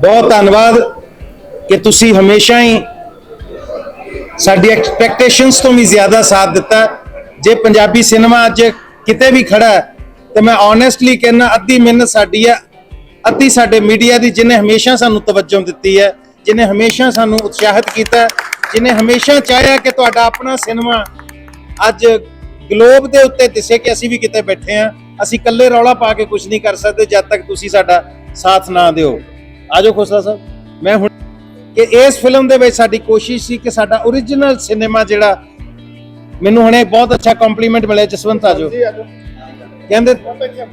ਬਹੁਤ ਧੰਨਵਾਦ ਕਿ ਤੁਸੀਂ ਹਮੇਸ਼ਾ ਹੀ ਸਾਡੀ ਐਕਸਪੈਕਟੇਸ਼ਨਸ ਤੋਂ ਵੀ ਜ਼ਿਆਦਾ ਸਾਥ ਦਿੱਤਾ। ਜੇ ਪੰਜਾਬੀ ਸਿਨੇਮਾ ਅੱਜ ਕਿਤੇ ਵੀ ਖੜਾ ਹੈ, ਤੇ ਮੈਂ ਓਨੈਸਟਲੀ ਕਹਿਣਾ ਅੱਧੀ ਮਿਹਨਤ ਸਾਡੀ ਹੈ, ਅੱਧੀ ਸਾਡੇ ਮੀਡੀਆ ਦੀ ਜਿਨੇ ਹਮੇਸ਼ਾ ਸਾਨੂੰ ਤਵੱਜੋ ਦਿੱਤੀ ਹੈ ਜਿਨੇ ਹਮੇਸ਼ਾ ਸਾਨੂੰ ਉਤਸ਼ਾਹਿਤ ਕੀਤਾ ਜਿਨੇ ਹਮੇਸ਼ਾ ਚਾਹਿਆ ਕਿ ਤੁਹਾਡਾ ਆਪਣਾ ਸਿਨੇਮਾ ਅੱਜ ਗਲੋਬ ਦੇ ਉੱਤੇ ਦਿਸੇ ਕਿ ਅਸੀਂ ਵੀ ਕਿਤੇ ਬੈਠੇ ਆ ਅਸੀਂ ਇਕੱਲੇ ਰੌਲਾ ਪਾ ਕੇ ਕੁਝ ਨਹੀਂ ਕਰ ਸਕਦੇ ਜਦ ਤੱਕ ਤੁਸੀਂ ਸਾਡਾ ਸਾਥ ਨਾ ਦਿਓ। ਆਜੋ ਖੋਸਲਾ ਸਾਹਿਬ। ਮੈਂ ਹੁਣ ਕਿ ਇਸ ਫਿਲਮ ਦੇ ਵਿੱਚ ਸਾਡੀ ਕੋਸ਼ਿਸ਼ ਸੀ ਕਿ ਸਾਡਾ origignal ਸਿਨੇਮਾ ਜਿਹੜਾ ਮੈਨੂੰ ਹੁਣੇ ਬਹੁਤ ਅੱਛਾ ਕੰਪਲੀਮੈਂਟ ਮਿਲਿਆ। ਜਸਵੰਤ ਆਜੋ। ਕਹਿੰਦੇ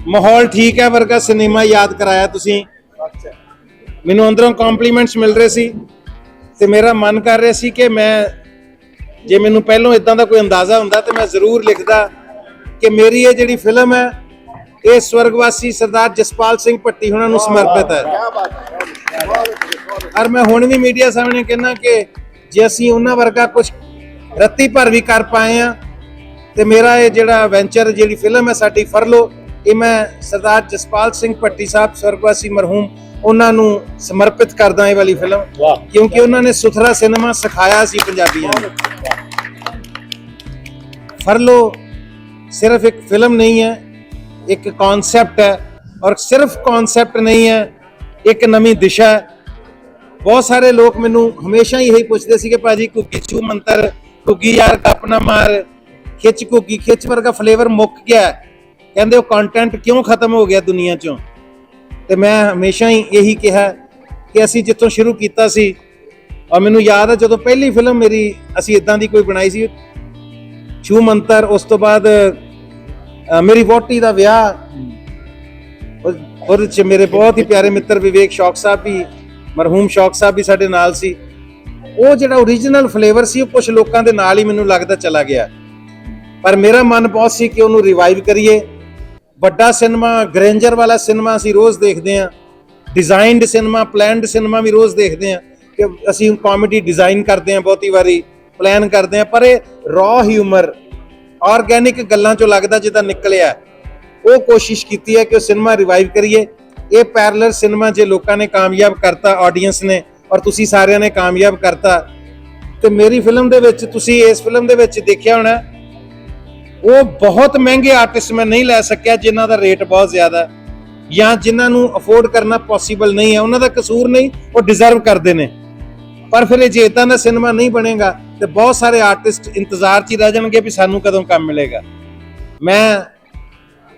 ਮਾਹੌਲ ਠੀਕ ਹੈ ਵਰਗਾ ਸਿਨੇਮਾ ਯਾਦ ਕਰਾਇਆ ਤੁਸੀਂ। ਮੈਨੂੰ ਅੰਦਰੋਂ ਕੰਪਲੀਮੈਂਟਸ ਮਿਲ ਰਹੇ ਸੀ ਤੇ ਮੇਰਾ ਮਨ ਕਰ ਰਿਹਾ ਸੀ ਕਿ ਮੈਂ ਜੇ ਮੈਨੂੰ ਪਹਿਲਾਂ ਇਦਾਂ ਦਾ ਕੋਈ ਅੰਦਾਜ਼ਾ ਹੁੰਦਾ ਤੇ ਮੈਂ ਜ਼ਰੂਰ ਲਿਖਦਾ ਕਿ ਮੇਰੀ ਇਹ ਜਿਹੜੀ ਫਿਲਮ ਹੈ ਇਹ ਸਵਰਗਵਾਸੀ ਸਰਦਾਰ ਜਸਪਾਲ ਸਿੰਘ ਭੱਟੀ ਹੁਣਾਂ ਨੂੰ ਸਮਰਪਿਤ ਹੈ। ਔਰ ਮੈਂ ਹੁਣ ਵੀ ਮੀਡੀਆ ਸਾਹਮਣੇ ਕਹਿਣਾ ਕਿ ਜੇ ਅਸੀਂ ਉਹਨਾਂ ਵਰਗਾ ਕੁਝ ਰੱਤੀ ਭਰ ਵੀ ਕਰ ਪਾਏ ਆ ਤੇ ਮੇਰਾ ਇਹ ਜਿਹੜਾ ਵੈਂਚਰ ਜਿਹੜੀ ਫਿਲਮ ਹੈ ਸਾਡੀ ਫਰਲੋ ਇਹ ਮੈਂ ਸਰਦਾਰ ਜਸਪਾਲ ਸਿੰਘ ਭੱਟੀ ਸਾਹਿਬ ਸਵਰਗਵਾਸੀ ਮਰਹੂਮ ਉਹਨਾਂ ਨੂੰ ਸਮਰਪਿਤ ਕਰਦਾ ਇਹ ਵਾਲੀ ਫਿਲਮ ਕਿਉਂਕਿ ਉਹਨਾਂ ਨੇ ਸੁਥਰਾ ਸਿਨੇਮਾ ਸਿਖਾਇਆ ਸੀ ਪੰਜਾਬੀਆਂ ਨੂੰ। ਫਰਲੋ ਸਿਰਫ ਇੱਕ ਫਿਲਮ ਨਹੀਂ ਹੈ ਇੱਕ ਕਨਸੈਪਟ ਹੈ ਔਰ ਸਿਰਫ ਕਨਸੈਪਟ ਨਹੀਂ ਹੈ ਇੱਕ ਨਵੀਂ ਦਿਸ਼ਾ ਬਹੁਤ ਸਾਰੇ ਲੋਕ ਮੈਨੂੰ ਹਮੇਸ਼ਾ ਹੀ ਇਹੀ ਪੁੱਛਦੇ ਸੀ ਕਿ ਭਾਜੀ, ਕੁੱਕੀ ਚੂ ਮੰਤਰ, ਕੁੱਕੀ ਯਾਰ ਕੱਪ ਨਾ ਮਾਰ, ਖਿੱਚ ਕੁੱਕੀ, ਖਿੱਚ ਵਰਗਾ ਫਲੇਵਰ ਮੁੱਕ ਗਿਆ ਕਹਿੰਦੇ, ਉਹ ਕੰਟੈਂਟ ਕਿਉਂ ਖਤਮ ਹੋ ਗਿਆ ਦੁਨੀਆ ਚੋਂ? ਤੇ ਮੈਂ ਹਮੇਸ਼ਾ ਹੀ ਇਹੀ ਕਿਹਾ ਕਿ ਅਸੀਂ ਜਿੱਥੋਂ ਸ਼ੁਰੂ ਕੀਤਾ ਸੀ, ਔਰ ਮੈਨੂੰ ਯਾਦ ਹੈ ਜਦੋਂ ਪਹਿਲੀ ਫਿਲਮ ਮੇਰੀ ਅਸੀਂ ਇਦਾਂ ਦੀ ਕੋਈ ਬਣਾਈ ਸੀ। ਛੂ ਮੰਤਰ, ਉਸ ਤੋਂ ਬਾਅਦ ਮੇਰੀ ਵੋਟੀ ਦਾ ਵਿਆਹ ਉਹਦੇ ਚ ਮੇਰੇ ਬਹੁਤ ਹੀ ਪਿਆਰੇ ਮਿੱਤਰ ਵਿਵੇਕ ਸ਼ੌਕ ਸਾਹਿਬ ਵੀ, ਮਰਹੂਮ ਸ਼ੌਕ ਸਾਹਿਬ ਵੀ ਸਾਡੇ ਨਾਲ ਸੀ। ਉਹ ਜਿਹੜਾ ਓਰੀਜਨਲ ਫਲੇਵਰ ਸੀ, ਉਹ ਕੁਝ ਲੋਕਾਂ ਦੇ ਨਾਲ ਹੀ ਮੈਨੂੰ ਲੱਗਦਾ ਚਲਾ ਗਿਆ। ਪਰ ਮੇਰਾ ਮਨ ਬਹੁਤ ਸੀ ਕਿ ਉਹਨੂੰ ਰਿਵਾਈਵ ਕਰੀਏ। ਵੱਡਾ ਸਿਨੇਮਾ ਗ੍ਰੈਂਜਰ ਵਾਲਾ ਸਿਨੇਮਾ ਅਸੀਂ ਰੋਜ਼ ਦੇਖਦੇ ਹਾਂ। ਡਿਜ਼ਾਈਨਡ ਸਿਨੇਮਾ ਪਲਾਨਡ ਸਿਨੇਮਾ ਵੀ ਰੋਜ਼ ਦੇਖਦੇ ਹਾਂ। ਕਿ ਅਸੀਂ ਕਾਮੇਡੀ ਡਿਜ਼ਾਈਨ ਕਰਦੇ ਹਾਂ ਬਹੁਤੀ ਵਾਰੀ ਪਲਾਨ ਕਰਦੇ ਹਾਂ। ਪਰ ਇਹ ਰॉ ਹਿਊਮਰ ਆਰਗੈਨਿਕ ਗੱਲਾਂ ਚੋਂ ਲੱਗਦਾ ਜਿੱਦਾਂ ਨਿਕਲਿਆ। ਉਹ ਕੋਸ਼ਿਸ਼ ਕੀਤੀ ਹੈ ਕਿ ਉਹ ਸਿਨੇਮਾ ਰਿਵਾਈਵ ਕਰੀਏ। ਇਹ ਪੈਰਲਲ ਸਿਨੇਮਾ ਜੇ ਲੋਕਾਂ ਨੇ ਕਾਮਯਾਬ ਕਰਤਾ ਆਡੀਅנס ਨੇ, ਔਰ ਤੁਸੀਂ ਸਾਰਿਆਂ ਨੇ ਕਾਮਯਾਬ ਕਰਤਾ, ਤੇ ਮੇਰੀ ਫਿਲਮ ਦੇ ਵਿੱਚ, ਤੁਸੀਂ ਇਸ ਫਿਲਮ ਦੇ ਵਿੱਚ ਦੇਖਿਆ ਹੋਣਾ, ਉਹ ਬਹੁਤ ਮਹਿੰਗੇ ਆਰਟਿਸਟ ਮੈਂ ਨਹੀਂ ਲੈ ਸਕਿਆ ਜਿਨ੍ਹਾਂ ਦਾ ਰੇਟ ਬਹੁਤ ਜ਼ਿਆਦਾ ਜਾਂ ਜਿਨ੍ਹਾਂ ਨੂੰ ਅਫੋਰਡ ਕਰਨਾ ਪੋਸੀਬਲ ਨਹੀਂ ਹੈ। ਉਹਨਾਂ ਦਾ ਕਸੂਰ ਨਹੀਂ, ਉਹ ਡਿਜ਼ਰਵ ਕਰਦੇ ਨੇ। ਪਰ ਫਿਰ ਇਹ ਜੇ ਇਦਾਂ ਦਾ ਸਿਨੇਮਾ ਨਹੀਂ ਬਣੇਗਾ, ਤੇ ਬਹੁਤ ਸਾਰੇ ਆਰਟਿਸਟ ਇੰਤਜ਼ਾਰ 'ਚ ਹੀ ਰਹਿ ਜਾਣਗੇ ਵੀ ਸਾਨੂੰ ਕਦੋਂ ਕੰਮ ਮਿਲੇਗਾ। ਮੈਂ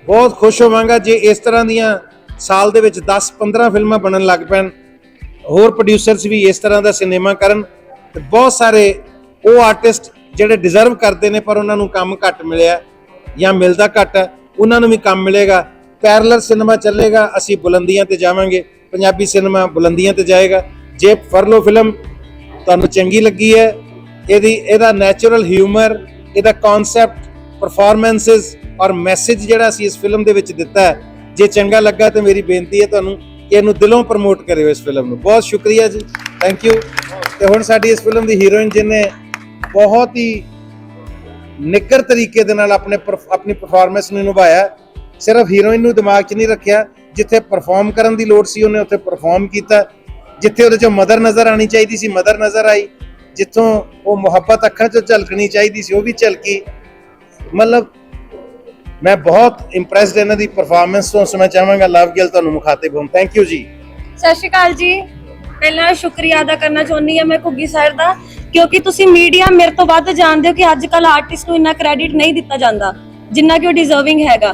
ਬਹੁਤ ਖੁਸ਼ ਹੋਵਾਂਗਾ ਜੇ ਇਸ ਤਰ੍ਹਾਂ ਦੀਆਂ ਸਾਲ ਦੇ ਵਿੱਚ 10-15 ਫਿਲਮਾਂ ਬਣਨ ਲੱਗ ਪੈਣ, ਹੋਰ ਪ੍ਰੋਡਿਊਸਰਸ ਵੀ ਇਸ ਤਰ੍ਹਾਂ ਦਾ ਸਿਨੇਮਾ ਕਰਨ, ਤੇ ਬਹੁਤ ਸਾਰੇ ਉਹ ਆਰਟਿਸਟ ਜਿਹੜੇ ਡਿਜ਼ਰਵ ਕਰਦੇ ਨੇ, ਪਰ ਉਹਨਾਂ ਨੂੰ ਕੰਮ ਘੱਟ ਮਿਲਿਆ ਜਾਂ ਮਿਲਦਾ ਘੱਟ ਹੈ ਉਹਨਾਂ ਨੂੰ ਵੀ ਕੰਮ ਮਿਲੇਗਾ। ਪੈਰਲਲ ਸਿਨੇਮਾ ਚੱਲੇਗਾ, ਅਸੀਂ ਬੁਲੰਦੀਆਂ ਤੇ ਜਾਵਾਂਗੇ, ਪੰਜਾਬੀ ਸਿਨੇਮਾ ਬੁਲੰਦੀਆਂ ਤੇ ਜਾਏਗਾ। ਜੇ ਫਰਲੋ ਫਿਲਮ ਤੁਹਾਨੂੰ ਚੰਗੀ ਲੱਗੀ ਹੈ, ਇਹਦੀ ਇਹਦਾ ਨੈਚੁਰਲ ਹਿਊਮਰ ਇਹਦਾ ਕਨਸੈਪਟ ਪਰਫਾਰਮੈਂਸਸ ਔਰ ਮੈਸੇਜ ਜਿਹੜਾ ਅਸੀਂ ਇਸ ਫਿਲਮ ਦੇ ਵਿੱਚ ਦਿੱਤਾ ਹੈ, ਜੇ ਚੰਗਾ ਲੱਗਾ ਤਾਂ ਮੇਰੀ ਬੇਨਤੀ ਹੈ ਤੁਹਾਨੂੰ ਕਿ ਇਹਨੂੰ ਦਿਲੋਂ ਪ੍ਰਮੋਟ ਕਰਿਓ ਇਸ ਫਿਲਮ ਨੂੰ। ਬਹੁਤ ਸ਼ੁਕਰੀਆ ਜੀ। ਥੈਂਕ ਯੂ ਤੇ ਹੁਣ ਸਾਡੀ ਇਸ ਫਿਲਮ ਦੀ ਹੀਰੋਇਨ ਜਿਹਨੇ ਬਹੁਤ ਹੀ ਨਿੱਘਰ ਤਰੀਕੇ ਦੇ ਨਾਲ ਆਪਣੇ ਪਰਫ- ਆਪਣੀ ਪਰਫਾਰਮੈਂਸ ਨੂੰ ਨਿਭਾਇਆ, ਸਿਰਫ ਹੀਰੋਇਨ ਨੂੰ ਦਿਮਾਗ 'ਚ ਨਹੀਂ ਰੱਖਿਆ, ਜਿੱਥੇ ਪਰਫਾਰਮ ਕਰਨ ਦੀ ਲੋੜ ਸੀ, ਉਹਨੇ ਉੱਥੇ ਪਰਫਾਰਮ ਕੀਤਾ। ਜਿੱਥੇ ਉਹਦੇ 'ਚੋਂ ਮਦਰ ਨਜ਼ਰ ਆਣੀ ਚਾਹੀਦੀ ਸੀ ਮਦਰ ਨਜ਼ਰ ਆਈ, ਜਿੱਥੋਂ ਉਹ ਮੁਹੱਬਤ ਅੱਖਾਂ 'ਚੋਂ ਝਲਕਣੀ ਚਾਹੀਦੀ ਸੀ, ਉਹ ਵੀ ਝਲਕੀ। ਮਤਲਬ ਮੈਂ ਬਹੁਤ ਇੰਪ੍ਰੈਸਡ ਇਹਨਾਂ ਦੀ ਪਰਫਾਰਮੈਂਸ ਤੋਂ ਸਮਝ ਚਾਹਾਂਗਾ ਲਵ ਗਿਲ ਤੁਹਾਨੂੰ ਮੁਖਾਤਿਬ ਹਾਂ ਥੈਂਕ ਯੂ ਜੀ। ਸਤਿ ਸ਼੍ਰੀ ਅਕਾਲ ਜੀ। ਪਹਿਲਾਂ ਸ਼ੁਕਰੀਆ ਅਦਾ ਕਰਨਾ ਚਾਹੁੰਦੀ ਹਾਂ ਮੈਂ ਘੁੱਗੀ ਸਰ ਦਾ, ਕਿਉਂਕਿ ਤੁਸੀਂ ਮੀਡੀਆ ਮੇਰੇ ਤੋਂ ਵੱਧ ਜਾਣਦੇ ਹੋ ਕਿ ਅੱਜ ਕੱਲ ਆਰਟਿਸਟ ਨੂੰ ਇੰਨਾ ਕ੍ਰੈਡਿਟ ਨਹੀਂ ਦਿੱਤਾ ਜਾਂਦਾ, ਜਿੰਨਾ ਕਿ ਉਹ ਡਿਜ਼ਰਵਿੰਗ ਹੈਗਾ।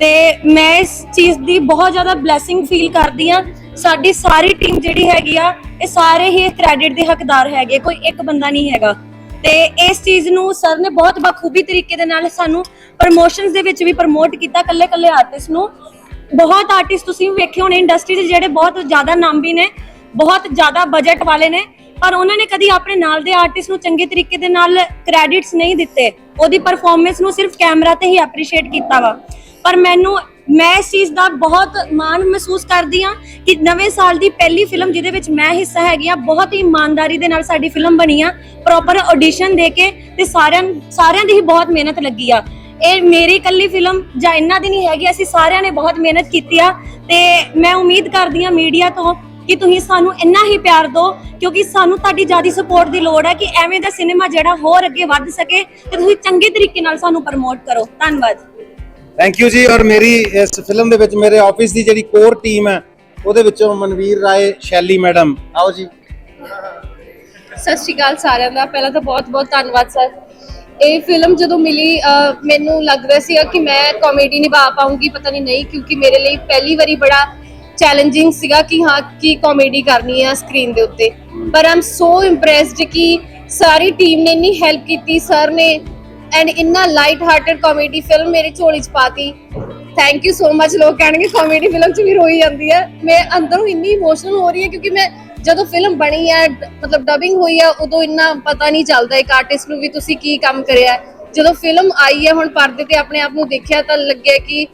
ਤੇ ਮੈਂ ਇਸ ਚੀਜ਼ ਦੀ ਬਹੁਤ ਜ਼ਿਆਦਾ ਬਲੇਸਿੰਗ ਫੀਲ ਕਰਦੀ ਆ ਸਾਡੀ ਸਾਰੀ ਟੀਮ ਜਿਹੜੀ ਹੈਗੀ ਆ, ਇਹ ਸਾਰੇ ਹੀ ਕ੍ਰੈਡਿਟ ਦੇ ਹੱਕਦਾਰ ਹੈਗੇ, ਕੋਈ ਇੱਕ ਬੰਦਾ ਨਹੀਂ ਹੈਗਾ। ਤੇ ਇਸ ਚੀਜ਼ ਨੂੰ ਸਰ ਨੇ ਬਹੁਤ ਬਖੂਬੀ ਤਰੀਕੇ ਦੇ ਨਾਲ ਸਾਨੂੰ ਪ੍ਰੋਮੋਸ਼ਨਸ ਦੇ ਵਿੱਚ ਵੀ ਪ੍ਰਮੋਟ ਕੀਤਾ ਕੱਲੇ ਕੱਲੇ ਆਰਟਿਸਟ ਨੂੰ। ਬਹੁਤ ਆਰਟਿਸਟ ਤੁਸੀਂ ਵੀ ਵੇਖੇ ਹੋਣੇ ਇੰਡਸਟਰੀ 'ਚ ਜਿਹੜੇ ਬਹੁਤ ਜ਼ਿਆਦਾ ਨਾਮੀ ਨੇ, ਬਹੁਤ ਜ਼ਿਆਦਾ ਬਜਟ ਵਾਲੇ ਨੇ, ਪਰ ਉਹਨਾਂ ਨੇ ਕਦੀ ਆਪਣੇ ਨਾਲ ਦੇ ਆਰਟਿਸਟ ਨੂੰ ਚੰਗੇ ਤਰੀਕੇ ਦੇ ਨਾਲ ਕ੍ਰੈਡਿਟਸ ਨਹੀਂ ਦਿੱਤੇ। ਉਹਦੀ ਪਰਫਾਰਮੈਂਸ ਨੂੰ ਸਿਰਫ ਕੈਮਰਾ ਤੇ ਹੀ ਐਪਰੀਸ਼ੀਏਟ ਕੀਤਾ ਵਾ। ਪਰ ਮੈਨੂੰ ਮੈਂ ਇਸ ਚੀਜ਼ ਦਾ ਬਹੁਤ ਮਾਣ ਮਹਿਸੂਸ ਕਰਦੀ ਆ ਕਿ ਨਵੇਂ ਸਾਲ ਦੀ ਪਹਿਲੀ ਫਿਲਮ ਜਿਹਦੇ ਵਿੱਚ ਮੈਂ ਹਿੱਸਾ ਹੈਗੀ ਆ ਬਹੁਤ ਹੀ ਇਮਾਨਦਾਰੀ ਦੇ ਨਾਲ ਸਾਡੀ ਫਿਲਮ ਬਣੀ ਆ ਪ੍ਰੋਪਰ ਆਡੀਸ਼ਨ ਦੇ ਕੇ ਤੇ ਸਾਰਿਆਂ ਸਾਰਿਆਂ ਦੀ ਹੀ ਬਹੁਤ ਮਿਹਨਤ ਲੱਗੀ ਆ। ਇਹ ਮੇਰੀ ਇਕੱਲੀ ਫਿਲਮ ਜਾਂ ਇਹਨਾਂ ਦੀ ਨਹੀਂ ਹੈਗੀ, ਅਸੀਂ ਸਾਰਿਆਂ ਨੇ ਬਹੁਤ ਮਿਹਨਤ ਕੀਤੀ ਆ ਤੇ ਮੈਂ ਉਮੀਦ ਕਰਦੀ ਆ ਮੀਡੀਆ ਤੋਂ ਕਿ ਤੁਸੀਂ ਸਾਨੂੰ ਇੰਨਾ ਹੀ ਪਿਆਰ ਦਿਓ, ਕਿਉਂਕਿ ਸਾਨੂੰ ਤੁਹਾਡੀ ਜ਼ਿਆਦਾ ਸਪੋਰਟ ਦੀ ਲੋੜ ਹੈ ਕਿ ਐਵੇਂ ਦਾ ਸਿਨੇਮਾ ਜਿਹੜਾ ਹੋਰ ਅੱਗੇ ਵੱਧ ਸਕੇ ਤੇ ਤੁਸੀਂ ਚੰਗੇ ਤਰੀਕੇ ਨਾਲ ਸਾਨੂੰ ਪ੍ਰਮੋਟ ਕਰੋ। ਧੰਨਵਾਦ। ਥੈਂਕ ਯੂ ਜੀ, ਔਰ ਮੇਰੀ ਇਸ ਫਿਲਮ ਦੇ ਵਿੱਚ ਮੇਰੇ ਆਫਿਸ ਦੀ ਜਿਹੜੀ ਕੋਰ ਟੀਮ ਹੈ, ਉਹਦੇ ਵਿੱਚੋਂ ਮਨਵੀਰ ਰਾਏ, ਸ਼ੈਲੀ ਮੈਡਮ। ਆਓ ਜੀ। ਸਤਿ ਸ਼੍ਰੀ ਅਕਾਲ ਸਾਰਿਆਂ ਦਾ। ਪਹਿਲਾਂ ਤਾਂ ਬਹੁਤ-ਬਹੁਤ ਧੰਨਵਾਦ ਸਰ ਇਹ ਫਿਲਮ ਜਦੋਂ ਮਿਲੀ ਮੈਨੂੰ ਲੱਗ ਰਿਹਾ ਸੀ ਕਿ ਮੈਂ ਕਾਮੇਡੀ ਨਿਭਾ ਪਾਉਂਗੀ ਪਤਾ ਨਹੀਂ ਨਹੀਂ, ਕਿਉਂਕਿ ਮੇਰੇ ਲਈ ਪਹਿਲੀ ਵਾਰੀ ਬੜਾ ਚੈਲੰਜਿੰਗ ਸੀਗਾ ਕਿ ਹਾਂ, ਕੀ ਕਾਮੇਡੀ ਕਰਨੀ ਹੈ ਸਕਰੀਨ ਦੇ ਉੱਤੇ। ਪਰ ਆਮ ਸੋ ਇੰਪ੍ਰੈਸਡ ਕਿ ਸਾਰੀ ਟੀਮ ਨੇ ਇੰਨੀ ਹੈਲਪ ਕੀਤੀ ਸਰ ਨੇ ਐਂਡ ਇੰਨਾ ਲਾਈਟ ਹਾਰਟਡ ਕਾਮੇਡੀ ਫਿਲਮ ਮੇਰੇ ਝੋਲੀ ਚ ਪਾਤੀ। ਥੈਂਕ ਯੂ ਸੋ ਮਚ ਲੋਕ ਕਹਿਣਗੇ ਕਾਮੇਡੀ ਫਿਲਮ ਚ ਵੀ ਰੋਈ ਜਾਂਦੀ ਹੈ। ਮੈਂ ਅੰਦਰੋਂ ਇੰਨੀ ਇਮੋਸ਼ਨਲ ਹੋ ਰਹੀ ਹੈ ਕਿਉਂਕਿ ਮੈਂ ਜਦੋਂ ਫਿਲਮ ਬਣੀ ਹੈ, ਮਤਲਬ ਡਬਿੰਗ ਹੋਈ ਹੈ ਉਦੋਂ ਇੰਨਾ ਪਤਾ ਨਹੀਂ ਚੱਲਦਾ ਇੱਕ ਆਰਟਿਸਟ ਨੂੰ ਵੀ ਤੁਸੀਂ ਕੀ ਕੰਮ ਕਰਿਆ ਜਦੋਂ ਫਿਲਮ ਆਈ ਹੈ, ਹੁਣ ਪਰਦੇ ਤੇ ਆਪਣੇ ਆਪ ਨੂੰ ਦੇਖਿਆ ਤਾਂ ਲੱਗਿਆ ਕਿ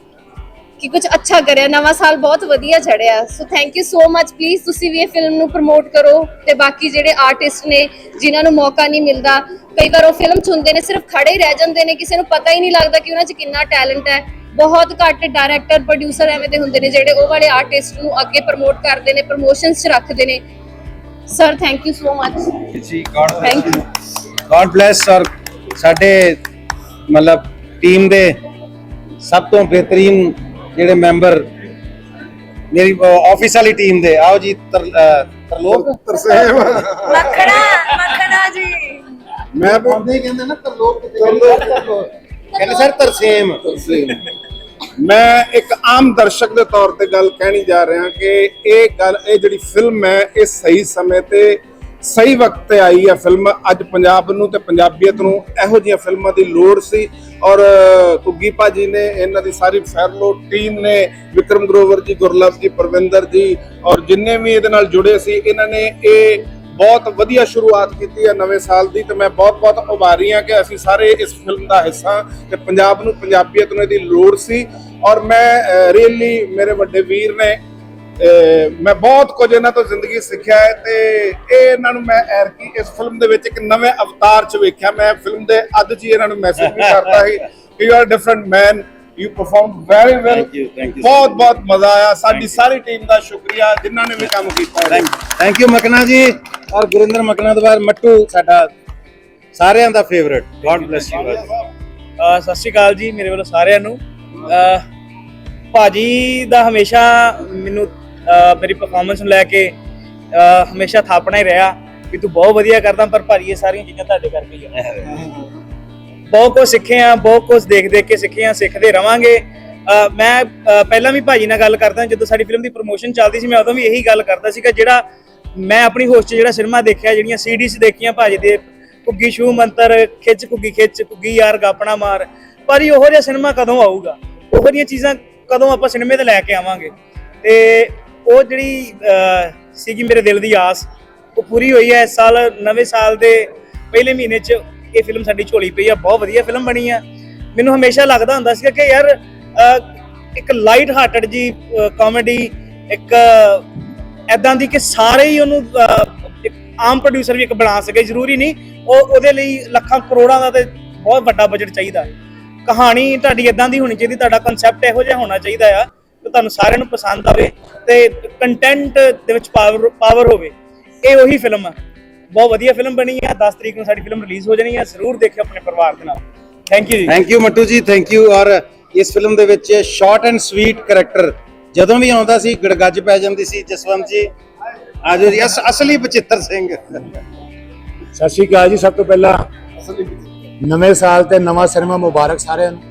ਕਿ ਕੁਝ ਅੱਛਾ ਕਰਿਆ ਨਵਾਂ ਸਾਲ ਬਹੁਤ ਵਧੀਆ ਚੜਿਆ। So thank you so much please ਤੁਸੀਂ ਵੀ ਇਹ ਫਿਲਮ ਨੂੰ ਪ੍ਰਮੋਟ ਕਰੋ ਤੇ ਬਾਕੀ ਜਿਹੜੇ ਆਰਟਿਸਟ ਨੇ ਜਿਨ੍ਹਾਂ ਨੂੰ ਮੌਕਾ ਨਹੀਂ ਮਿਲਦਾ ਕਈ ਵਾਰ ਉਹ ਫਿਲਮ ਚ ਹੁੰਦੇ ਨੇ ਸਿਰਫ ਖੜੇ ਹੀ ਰਹਿ ਜਾਂਦੇ ਨੇ ਕਿਸੇ ਨੂੰ ਪਤਾ ਹੀ ਨਹੀਂ ਲੱਗਦਾ ਕਿ ਉਹਨਾਂ 'ਚ ਕਿੰਨਾ ਟੈਲੈਂਟ ਹੈ। ਬਹੁਤ ਘੱਟ ਡਾਇਰੈਕਟਰ ਪ੍ਰੋਡਿਊਸਰ ਐਵੇਂ ਦੇ ਹੁੰਦੇ ਨੇ ਜਿਹੜੇ ਉਹ ਵਾਲੇ ਆਰਟਿਸਟ ਨੂੰ ਅੱਗੇ ਪ੍ਰਮੋਟ ਕਰਦੇ ਨੇ ਪ੍ਰੋਮੋਸ਼ਨਸ 'ਚ ਰੱਖਦੇ ਨੇ। Sir thank you so much ਜੀ God thank you God bless ਔਰ ਸਾਡੇ ਮਤਲਬ ਟੀਮ ਦੇ ਸਭ ਤੋਂ ਬਿਹਤਰੀਨ ਜਿਹੜੇ ਮੈਂਬਰ ਮੇਰੀ ਆਫਿਸ ਵਾਲੀ ਟੀਮ ਦੇ। ਆਓ ਜੀ ਤਰਲੋਕ। ਤਰਸੇਮ। ਮੱਖਣਾ ਮੱਖਣਾ ਜੀ। ਮੈਂ ਹੀ ਕਹਿੰਦੇ ਨਾ ਤਰਲੋਕ ਕਿਤੇ ਕਹਿੰਦੇ ਸਰ ਤਰਸੇਮ। ਤਰਸੇਮ। ਮੈਂ ਇੱਕ ਆਮ ਦਰਸ਼ਕ ਦੇ ਤੌਰ ਤੇ ਗੱਲ ਕਹਿਣੀ ਜਾ ਰਿਹਾ ਕਿ ਇਹ ਗੱਲ ਇਹ ਜਿਹੜੀ ਫਿਲਮ ਹੈ ਇਹ ਸਹੀ ਸਮੇਂ ਤੇ ਸਹੀ ਵਕਤ ਤੇ ਆਈ ਹੈ ਫਿਲਮ। ਅੱਜ ਪੰਜਾਬ ਨੂੰ ਤੇ ਪੰਜਾਬੀਅਤ ਨੂੰ ਇਹੋ ਜਿਹੀਆਂ ਫਿਲਮਾਂ ਦੀ ਲੋੜ ਸੀ। ਔਰ ਕੁੱਗੀ ਭਾਜੀ ਨੇ ਇਹਨਾਂ ਦੀ ਸਾਰੀ ਫੈਰਲੋ ਟੀਮ ਨੇ ਵਿਕਰਮ ਗਰੋਵਰ ਜੀ, ਗੁਰਲਵ ਜੀ, ਪਰਵਿੰਦਰ ਜੀ ਔਰ ਜਿੰਨੇ ਵੀ ਇਹਦੇ ਨਾਲ ਜੁੜੇ ਸੀ, ਇਹਨਾਂ ਨੇ ਇਹ ਬਹੁਤ ਵਧੀਆ ਸ਼ੁਰੂਆਤ ਕੀਤੀ ਹੈ ਨਵੇਂ ਸਾਲ ਦੀ। ਤੇ ਮੈਂ ਬਹੁਤ-ਬਹੁਤ ਉਭਾਰੀ ਹਾਂ ਕਿ ਅਸੀਂ ਸਾਰੇ ਇਸ ਫਿਲਮ ਦਾ ਹਿੱਸਾ ਤੇ ਪੰਜਾਬ ਨੂੰ, ਪੰਜਾਬੀਅਤ ਨੂੰ ਇਹਦੀ ਲੋੜ ਸੀ। ਔਰ ਮੈਂ ਰੀਅਲੀ ਮੇਰੇ ਵੱਡੇ ਵੀਰ ਨੇ ਮੈਂ ਬਹੁਤ ਕੁਝ ਇਹਨਾਂ ਤੋਂ ਜ਼ਿੰਦਗੀ ਸਿੱਖਿਆ ਹੈ ਤੇ ਇਹ ਇਹਨਾਂ ਨੂੰ ਮੈਂ ਐਰਕੀ ਇਸ ਫਿਲਮ ਦੇ ਵਿੱਚ ਇੱਕ ਨਵੇਂ ਅਵਤਾਰ 'ਚ ਵੇਖਿਆ। ਮੈਂ ਫਿਲਮ ਦੇ ਅੱਧ 'ਚ ਇਹਨਾਂ ਨੂੰ ਮੈਸੇਜ ਵੀ ਕਰਤਾ ਸੀ ਕਿ you are different man you perform very well ਬਹੁਤ ਬਹੁਤ ਮਜ਼ਾ ਆਇਆ। ਸਾਡੀ ਸਾਰੀ ਟੀਮ ਦਾ ਸ਼ੁਕਰੀਆ ਜਿਨ੍ਹਾਂ ਨੇ ਵੀ ਕੰਮ ਕੀਤਾ ਥੈਂਕ ਯੂ ਮਕਨਾ ਜੀ। ਔਰ ਗੁਰਿੰਦਰ ਮਕਨਾ ਬਾਅਦ ਮੱਟੂ ਸਾਡਾ ਸਾਰਿਆਂ ਦਾ ਫੇਵਰਿਟ ਗॉड ਬlesਸ ਯੂ ਸਤਿ ਸ਼੍ਰੀ ਅਕਾਲ ਜੀ ਮੇਰੇ ਵੱਲੋਂ ਸਾਰਿਆਂ ਨੂੰ। ਭਾਜੀ ਦਾ ਹਮੇਸ਼ਾ ਮੈਨੂੰ ਮੇਰੀ ਪਰਫਾਰਮੈਂਸ ਨੂੰ ਲੈ ਕੇ ਹਮੇਸ਼ਾ ਥਾਪਣਾ ਹੀ ਰਿਹਾ ਵੀ ਤੂੰ ਬਹੁਤ ਵਧੀਆ ਕਰਦਾ, ਪਰ ਭਾਜੀ ਇਹ ਸਾਰੀਆਂ ਚੀਜ਼ਾਂ ਤੁਹਾਡੇ ਕਰਕੇ ਹੀ ਆ ਬਹੁਤ ਕੁਝ ਸਿੱਖੇ ਆ, ਬਹੁਤ ਕੁਝ ਦੇਖ ਦੇਖ ਕੇ ਸਿੱਖੇ ਆ, ਸਿੱਖਦੇ ਰਵਾਂਗੇ। ਮੈਂ ਪਹਿਲਾਂ ਵੀ ਭਾਜੀ ਨਾਲ ਗੱਲ ਕਰਦਾ, ਜਦੋਂ ਸਾਡੀ ਫਿਲਮ ਦੀ ਪ੍ਰੋਮੋਸ਼ਨ ਚੱਲਦੀ ਸੀ, ਮੈਂ ਉਦੋਂ ਵੀ ਇਹੀ ਗੱਲ ਕਰਦਾ ਸੀਗਾ, ਜਿਹੜਾ ਮੈਂ ਆਪਣੀ ਹੋਸ਼ 'ਚ ਜਿਹੜਾ ਸਿਨੇਮਾ ਦੇਖਿਆ, ਜਿਹੜੀਆਂ ਸੀਡੀਜ਼ ਦੇਖੀਆਂ ਭਾਜੀ ਦੇ ਕੁੱਗੀ ਸ਼ੂ ਮੰਤਰ, ਖਿੱਚ ਕੁੱਗੀ ਖਿੱਚ ਕੁੱਗੀ ਯਾਰ ਗਾਪਣਾ ਮਾਰ ਪਰ ਇਹ ਉਹੋ ਜਿਹਾ ਸਿਨੇਮਾ ਕਦੋਂ ਆਊਗਾ? ਉਹੋ ਜਿਹੀਆਂ ਚੀਜ਼ਾਂ ਕਦੋਂ ਆਪਾਂ ਸਿਨੇਮੇ ਤੇ ਲੈ ਕੇ ਆਵਾਂਗੇ? ਤੇ ਉਹ ਜਿਹੜੀ ਸੀਗੀ ਮੇਰੇ ਦਿਲ ਦੀ ਆਸ, ਉਹ ਪੂਰੀ ਹੋਈ ਹੈ ਇਸ ਸਾਲ, ਨਵੇਂ ਸਾਲ ਦੇ ਪਹਿਲੇ ਮਹੀਨੇ 'ਚ ਇਹ ਫਿਲਮ ਸਾਡੀ ਝੋਲੀ ਪਈ ਆ, ਬਹੁਤ ਵਧੀਆ ਫਿਲਮ ਬਣੀ ਆ। ਮੈਨੂੰ ਹਮੇਸ਼ਾ ਲੱਗਦਾ ਹੁੰਦਾ ਸੀਗਾ ਕਿ ਯਾਰ ਇੱਕ ਲਾਈਟ ਹਾਰਟਡ ਜੀ ਕਾਮੇਡੀ ਇੱਕ ਐਦਾਂ ਦੀ ਕਿ ਸਾਰੇ ਹੀ ਉਹਨੂੰ ਇੱਕ ਆਮ ਪ੍ਰੋਡਿਊਸਰ ਵੀ ਇੱਕ ਬਣਾ ਸਕੇ, ਜ਼ਰੂਰੀ ਨਹੀਂ, ਉਹ ਉਹਦੇ ਲਈ ਲੱਖਾਂ ਕਰੋੜਾਂ ਦਾ ਤੇ ਬਹੁਤ ਵੱਡਾ ਬਜਟ ਚਾਹੀਦਾ ਕਹਾਣੀ ਤੁਹਾਡੀ ਇਦਾਂ ਦੀ ਹੋਣੀ ਚਾਹੀਦੀ, ਤੁਹਾਡਾ ਕਨਸੈਪਟ ਇਹੋ ਜਿਹਾ ਹੋਣਾ ਚਾਹੀਦਾ ਆ। ਤੁਹਾਨੂੰ ਸਾਰਿਆਂ ਨੂੰ ਪਸੰਦ ਆਵੇ ਤੇ ਕੰਟੈਂਟ ਦੇ ਵਿੱਚ ਪਾਵਰ ਪਾਵਰ ਹੋਵੇ। ਇਹ ਉਹੀ ਫਿਲਮ ਆ। ਬਹੁਤ ਵਧੀਆ ਫਿਲਮ ਬਣੀ ਆ। 10 ਤਰੀਕ ਨੂੰ ਸਾਡੀ ਫਿਲਮ ਰਿਲੀਜ਼ ਹੋ ਜਾਣੀ ਆ। ਜ਼ਰੂਰ ਦੇਖਿਓ ਆਪਣੇ ਪਰਿਵਾਰ ਦੇ ਨਾਲ। ਥੈਂਕ ਯੂ ਜੀ। Thank you Mattu ji. Thank you ਔਰ ਇਸ ਫਿਲਮ ਦੇ ਵਿੱਚ ਸ਼ਾਰਟ ਐਂਡ ਸਵੀਟ ਕੈਰੈਕਟਰ ਜਦੋਂ ਵੀ ਆਉਂਦਾ ਸੀ ਗੜਗੱਜ ਪੈ ਜਾਂਦੀ ਸੀ ਜਸਵੰਤ ਜੀ। ਆਜੋ ਜੀ। ਅਸ- ਅਸਲੀ ਬਚਿੱਤਰ ਸਿੰਘ। ਸਤਿ ਸ਼੍ਰੀ ਅਕਾਲ ਜੀ। ਸਭ ਤੋਂ ਪਹਿਲਾਂ ਨਵੇਂ ਸਾਲ ਤੇ ਨਵਾਂ ਸਿਨੇਮਾ ਮੁਬਾਰਕ ਸਾਰਿਆਂ ਨੂੰ।